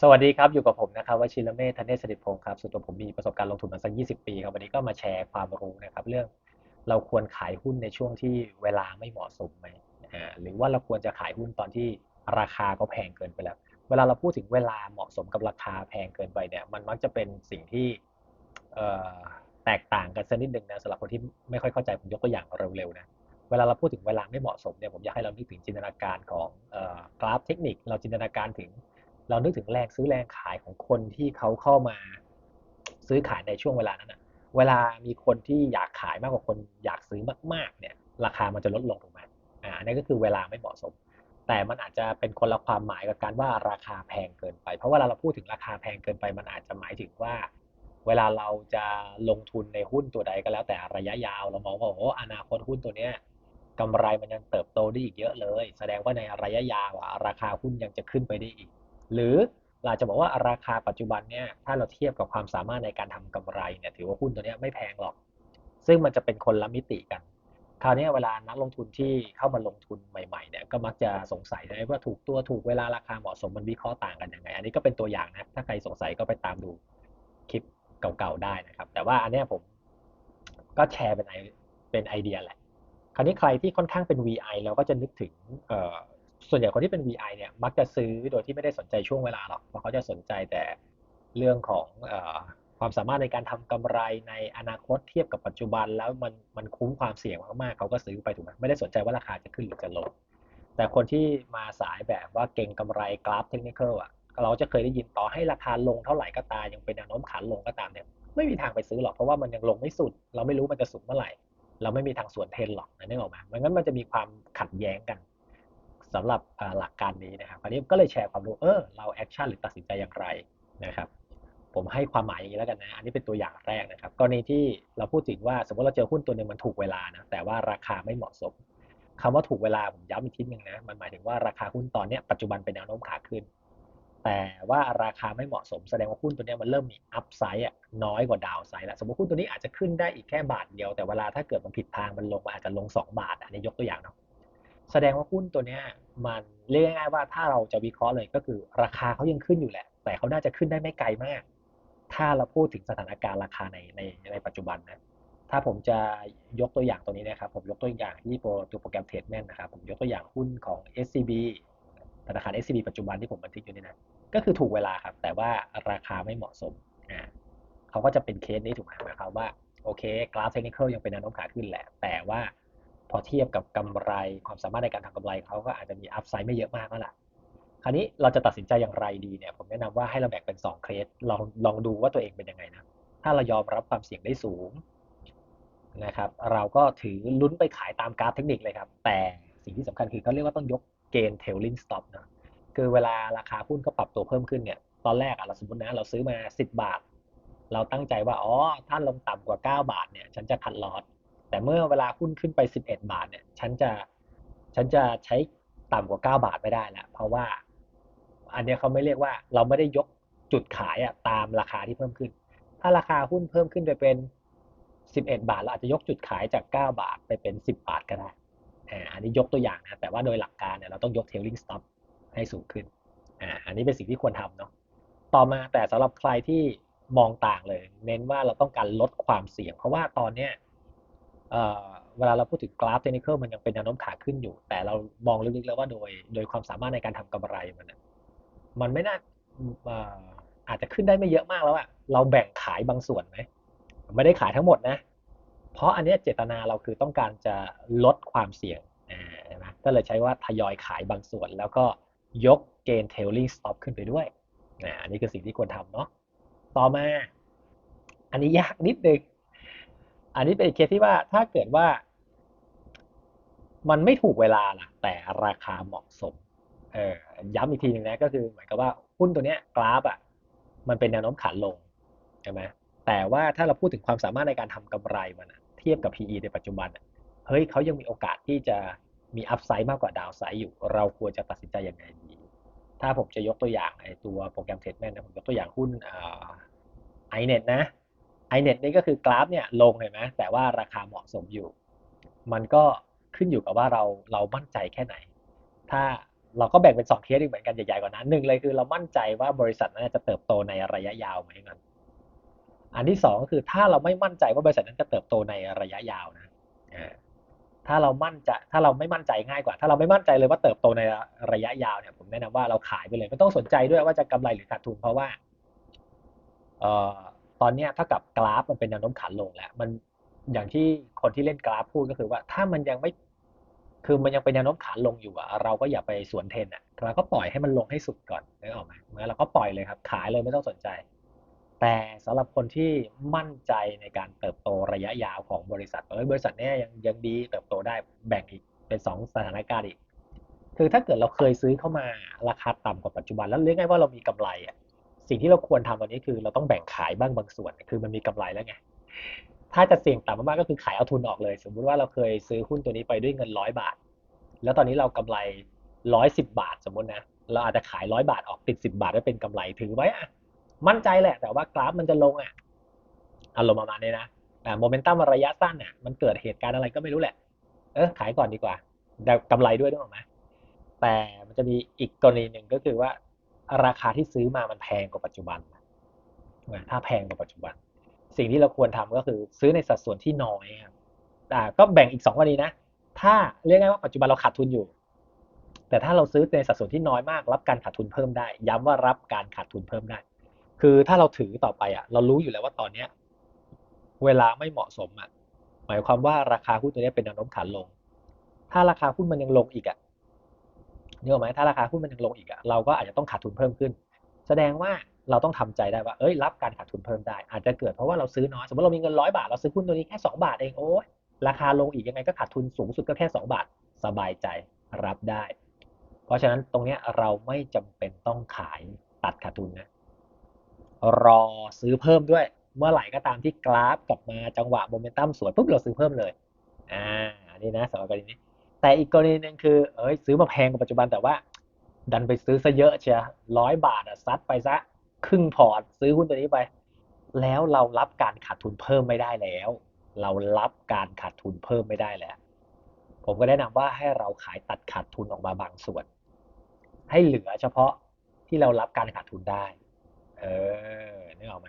สวัสดีครับ อยู่กับผมนะครับวชิรเมธเนศสริพงศ์ครับส่วนตัวผมมีประสบการณ์ลงทุนมาสัก 20 ปีครับวันนี้ก็มาแชร์ความรู้นะครับ เรื่องเราควรขายหุ้นในช่วงที่เวลาไม่เหมาะสมไหมอ่าหรือว่าเราควรจะขายหุ้นตอนที่ราคาก็แพงเกินไปแล้ว เวลาเราพูดถึงเวลาเหมาะสมกับราคาแพงเกินไปเนี่ย มันมักจะเป็นสิ่งที่แตกต่างกันสักนิดหนึ่งนะสำหรับคนที่ไม่ค่อยเข้าใจผมยกตัวอย่างเร็วๆนะเวลาเราพูดถึงเวลาไม่เหมาะสมเนี่ยผมอยากให้เรานึกถึงจินตนาการของออกราฟเทคนิค เราจินตนาการถึง เรานึกถึงแรงซื้อแรงขายของคนที่เขาเข้ามาซื้อขายในช่วงเวลานั้นอะเวลามีคนที่อยากขายมากกว่าคนอยากซื้อมากๆเนี่ย ราคามันจะลดลงถูกไหมอ่าอันนี้ก็คือเวลาไม่เหมาะสม แต่มันอาจจะเป็นคนละความหมายกับการว่าราคาแพงเกินไป เพราะวลาเราพูดถึงราคาแพงเกินไป มันอาจจะหมายถึงว่า เวลาเราจะลงทุนในหุ้นตัวใดก็แล้วแต่ระยะยาว เรามองว่าโอ้อนาคตหุ้นตัวเนี้ยกำไรมันยังเติบโตได้อีกเยอะเลย แสดงว่าในระยะยาวราคาหุ้นยังจะขึ้นไปได้อีก หรือเราจะบอกว่าราคาปัจจุบันเนี่ยถ้าเราเทียบกับความสามารถในการทำกำไรเนี่ยถือว่าหุ้นตัวนี้ไม่แพงหรอก ซึ่งมันจะเป็นคนละมิติกัน คราวนี้เวลานักลงทุนที่เข้ามาลงทุนใหม่ๆเนี่ยก็มักจะสงสัยได้ว่าถูกตัวถูกเวลาราคาเหมาะสมมันวิเคราะห์ต่างกันยังไง อันนี้ก็เป็นตัวอย่างนะ ถ้าใครสงสัยก็ไปตามดูคลิปเก่าๆได้นะครับ แต่ว่าอันนี้ผมก็แชร์เป็นไอเป็นไอเดียแหละคราวนี้ใครที่ค่อนข้างเป็น VI เราก็จะนึกถึง ส่วนใหญ่คนที่เป็น VI เนี่ยมักจะซื้อโดยที่ไม่ได้สนใจช่วงเวลาหรอกเพราะเขาจะสนใจแต่เรื่องของความสามารถในการทำกำไรในอนาคตเทียบกับปัจจุบัน แล้วมันมันคุ้มความเสี่ยงมากๆเขาก็ซื้อไปถูกไหมไม่ได้สนใจว่าราคาจะขึ้นหรือจะลงแต่คนที่มาสายแบบว่าเก่งกำไรกราฟเทคนิคอะเราจะเคยได้ยินต่อให้ราคาลงเท่าไหร่ก็ตามยังเป็นแนวโน้มขาลงก็ตามเนี่ยไม่มีทางไปซื้อหรอกเพราะว่ามันยังลงไม่สุด เราไม่รู้มันจะสุดเมื่อไหร่ เราไม่มีทางสวนเทนหรอกนะนึกออกไหมมันงั้นมันจะมีความขัดแย้งกัน สำหรับหลักการนี้นะครับอันนี้ก็เลยแชร์ความรู้เออเราแอคชั่นหรือตัดสินใจอย่างไรนะครับผมให้ความหมายอย่างนี้แล้วกันนะอันนี้เป็นตัวอย่างแรกนะครับกรณีที่เราพูดถึงว่าสมมติเราเจอหุ้นตัวนึงมันถูกเวลานะแต่ว่าราคาไม่เหมาะสมคำว่าถูกเวลาผมย้ำอีกทีนึงนะมันหมายถึงว่าราคาหุ้นตอนนี้ปัจจุบันเป็นแนวโน้มขาขึ้น แต่ว่าราคาไม่เหมาะสม แสดงว่าหุ้นตัวนี้มันเริ่มมีอัพไซด์น้อยกว่าดาวไซด์แล้วสมมติหุ้นตัวนี้อาจจะขึ้นได้อีกแค่บาทเดียวแต่เวลาถ้าเกิดมันผิดทางมันลงมาอาจจะลง 2 บาท อันนี้ยกตัวอย่างเนาะแสดงว่าหุ้นตัวนี้ มันเรียกง่ายๆว่าถ้าเราจะวิเคราะห์เลยก็คือราคาเขายังขึ้นอยู่แหละ แต่เขาน่าจะขึ้นได้ไม่ไกลมาก ถ้าเราพูดถึงสถานการณ์ราคาในในในปัจจุบันนะถ้าผมจะยกตัวอย่างตัวนี้นะครับ ผมยกตัวอย่างที่ตัวโปรแกรมเทรดแมนนะครับผมยกตัวอย่างหุ้นของ SCB ธนาคาร SCB ปัจจุบันที่ผมบันทึกอยู่นี่นะก็คือถูกเวลาครับ แต่ว่าราคาไม่เหมาะสมอ่าเขาก็จะเป็นเคสนี้ถูกไหมหมายความว่าโอเคกราฟเทคนิคยังเป็นแนวโน้มขาขึ้นแหละ แต่ว่า พอเทียบกับกำไรความสามารถในการทำกำไรเขาก็อาจจะมีอัพไซด์ไม่เยอะมากแล้วล่ะคราวนี้เราจะตัดสินใจอย่างไรดีเนี่ยผมแนะนำว่าให้เราแบ่งเป็น2เคสลองลองดูว่าตัวเองเป็นยังไงนะถ้าเรายอมรับความเสี่ยงได้สูงนะครับ เราก็ถือลุ้นไปขายตามกราฟเทคนิคเลยครับ แต่สิ่งที่สำคัญคือเขาเรียกว่าต้องยกเกณฑ์เทลลิงสต็อปนะคือเวลาราคาหุ้นก็ปรับตัวเพิ่มขึ้นเนี่ยตอนแรกอะเราสมมตินะเราซื้อมา 10 บาท เราตั้งใจว่าอ๋อถ้าลงต่ำกว่า 9 บาทเนี่ย ฉันจะคัดลอส แต่เมื่อเวลาหุ้นขึ้นไป 11 บาทเนี่ย ฉันจะ ฉันจะใช้ต่ำกว่า 9 บาทไม่ได้แล้วเพราะว่า อันนี้เขาไม่เรียกว่า เราไม่ได้ยกจุดขายอะตามราคาที่เพิ่มขึ้น ถ้าราคาหุ้นเพิ่มขึ้นไปเป็น 11 บาท เราอาจจะยกจุดขายจาก 9 บาทไปเป็น 10 บาทก็ได้อันนี้ยกตัวอย่างนะ แต่ว่าโดยหลักการเนี่ยเราต้องยก trailing stop ให้สูงขึ้น อ่า อันนี้เป็นสิ่งที่ควรทำเนาะ ต่อมาแต่สำหรับใครที่มองต่างเลย เน้นว่าเราต้องการลดความเสี่ยง เพราะว่าตอนเนี้ย เวลาเราพูดถึงกราฟเทคนิคมันยังเป็นแนวโน้มขาขึ้นอยู่ แต่เรามองลึกๆแล้วว่าโดย โดยความสามารถในการทำกำไรมันมันไม่น่าอาจจะขึ้นได้ไม่เยอะมากแล้วอะเราแบ่งขายบางส่วนไหมไม่ได้ขายทั้งหมดนะ เพราะอันนี้เจตนาเราคือต้องการจะลดความเสี่ยงนะก็เลยใช้ว่าทยอยขายบางส่วน แล้วก็ยกเกณฑ์ tailing stop ขึ้นไปด้วยนะอันนี้คือสิ่งที่ควรทำเนาะต่อมา อันนี้ยากนิดนึง อันนี้เป็นเคสที่ว่าถ้าเกิดว่า มันไม่ถูกเวลาล่ะ แต่ราคาเหมาะสม เออย้ำอีกทีหนึ่งนะก็คือเหมือนกับว่าหุ้นตัวเนี้ยกราฟอะมันเป็นแนวโน้มขาลงใช่ไหมแต่ว่าถ้าเราพูดถึงความสามารถในการทำกำไรมันเทียบกับ PE ในปัจจุบันเฮ้ยเขายังมีโอกาสที่จะมีอัพไซด์มากกว่าดาวไซด์อยู่ เราควรจะตัดสินใจยังไงดี ถ้าผมจะยกตัวอย่างไอตัวโปรแกรมเทรดแมนนะผมยกตัวอย่างหุ้นไอเน็ตนะ ไอเน็ตนี่ก็คือกราฟเนี่ยลงเห็นไหมแต่ว่าราคาเหมาะสมอยู่ มันก็ขึ้นอยู่กับว่าเราเรามั่นใจแค่ไหน ถ้าเราก็แบ่งเป็นสองเคสอีกเหมือนกันใหญ่ๆกว่านั้นหนึ่งเลยคือเรามั่นใจว่าบริษัทนั้นจะเติบโตในระยะยาวไหมกันอันที่สองก็คือถ้าเราไม่มั่นใจว่าบริษัทนั้นจะเติบโตในระยะยาวนะถ้าเรามั่นใจถ้าเราไม่มั่นใจง่ายกว่า ถ้าเราไม่มั่นใจเลยว่าเติบโตในระยะยาวเนี่ยผมแนะนำว่าเราขายไปเลยไม่ต้องสนใจด้วยว่าจะกำไรหรือขาดทุนเพราะว่าเออ ตอนนี้ถ้ากับกราฟมันเป็นแนวโน้มขาลงแล้วมันอย่างที่คนที่เล่นกราฟพูดก็คือว่าถ้ามันยังไม่คือมันยังเป็นแนวโน้มขาลงอยู่อะเราก็อย่าไปสวนเทนอะเราก็ปล่อยให้มันลงให้สุดก่อนนึกออกไหมงั้นเราก็ปล่อยเลยครับ ขายเลยไม่ต้องสนใจ แต่สำหรับคนที่มั่นใจในการเติบโตระยะยาวของบริษัทเอ้ยบริษัทเนี้ยยังยังดีเติบโตได้แบ่งอีกเป็นสองสถานการณ์อีกคือถ้าเกิดเราเคยซื้อเข้ามาราคาต่ำกว่าปัจจุบันแล้วเรียกง่ายว่าเรามีกำไรอะ สิ่งที่เราควรทำตอนนี้คือ เราต้องแบ่งขายบ้างบางส่วน คือมันมีกำไรแล้วไง ถ้าจะเสี่ยงต่ำมากๆก็คือขายเอาทุนออกเลย สมมุติว่าเราเคยซื้อหุ้นตัวนี้ไปด้วยเงินร้อยบาท แล้วตอนนี้เรากำไรร้อยสิบบาทสมมตินะ เราอาจจะขายร้อยบาทออกติดสิบบาทไว้เป็นกำไรถือไว้อะมั่นใจแหละ แต่ว่ากราฟมันจะลงอะอารมณ์ประมาณนี้นะแต่โมเมนตัมระยะสั้นอะมันเกิดเหตุการณ์อะไรก็ไม่รู้แหละ เออขายก่อนดีกว่าแต่กำไรด้วยด้วยไหมแต่มันจะมีอีกกรณีหนึ่งก็คือว่า ราคาที่ซื้อมามันแพงกว่าปัจจุบันถ้าแพงกว่าปัจจุบัน สิ่งที่เราควรทำก็คือซื้อในสัดส่วนที่น้อยครับอ่ก็แบ่งอีกสองกรณีนะ ถ้าเรียกง่ายว่าปัจจุบันเราขาดทุนอยู่ แต่ถ้าเราซื้อในสัดส่วนที่น้อยมาก รับการขาดทุนเพิ่มได้ ย้ำว่ารับการขาดทุนเพิ่มได้ คือถ้าเราถือต่อไปอะ เรารู้อยู่แล้วว่าตอนเนี้ย เวลาไม่เหมาะสมอะ หมายความว่าราคาหุ้นตัวนี้เป็นแนวโน้มขาลง ถ้าราคาหุ้นมันยังลงอีกอะ เนี่หรอไหมถ้าราคาหุ้นมันยังลงอีกอะเราก็อาจจะต้องขาดทุนเพิ่มขึ้น แสดงว่าเราต้องทำใจได้ว่า เอ้ย รับการขาดทุนเพิ่มได้ อาจจะเกิดเพราะว่าเราซื้อน้อย สมมติเรามีเงินร้อยบาท เราซื้อหุ้นตัวนี้แค่สองบาทเอง โอ้ยราคาลงอีกยังไงก็ขาดทุนสูงสุดก็แค่สองบาท สบายใจรับได้ เพราะฉะนั้นตรงนี้เราไม่จำเป็นต้องขายตัดขาดทุนนะ รอซื้อเพิ่มด้วย เมื่อไหร่ก็ตามที่กราฟกลับมาจังหวะโมเมนตัมสวยปุ๊บเราซื้อเพิ่มเลย อ่านนี้นะสำหรับกรณีนี้ แต่อีกกรณีหนึ่งคือเอ้ยซื้อมาแพงกว่าปัจจุบันแต่ว่า ดันไปซื้อซะเยอะเชียร้อยบาทอะซัดไปซะครึ่งพอร์ตซื้อหุ้นตัวนี้ไป แล้วเรารับการขาดทุนเพิ่มไม่ได้แล้ว เรารับการขาดทุนเพิ่มไม่ได้แล้ว ผมก็แนะนำว่าให้เราขายตัดขาดทุนออกมาบางส่วน ให้เหลือเฉพาะที่เรารับการขาดทุนได้ เออนึกออกไหม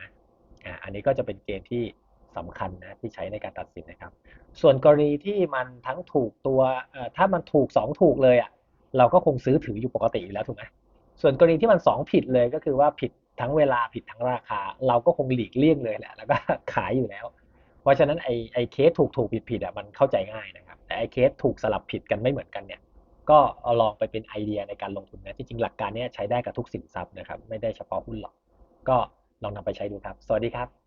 อ่าอันนี้ก็จะเป็นเกณฑ์ที่ สำคัญนะที่ใช้ในการตัดสินนะครับ ส่วนกรณีที่มันทั้งถูกตัวถ้ามันถูกสองถูกเลยอะเราก็คงซื้อถืออยู่ปกติอยู่แล้วถูกไหมส่วนกรณีที่มันสองผิดเลยก็คือว่าผิดทั้งเวลาผิดทั้งราคา เราก็คงหลีกเลี่ยงเลยแหละแล้วก็ขายอยู่แล้ว เพราะฉะนั้นไอ้ไอ้เคสถูกถูกผิดผิดอะมันเข้าใจง่ายนะครับ แต่ไอ้เคสถูกสลับผิดกันไม่เหมือนกันเนี่ยก็ลองไปเป็นไอเดียในการลงทุนนะที่จริงหลักการนี้ใช้ได้กับทุกสินทรัพย์นะครับ ไม่ได้เฉพาะหุ้นหรอก ก็ลองนำไปใช้ดูครับ สวัสดีครับ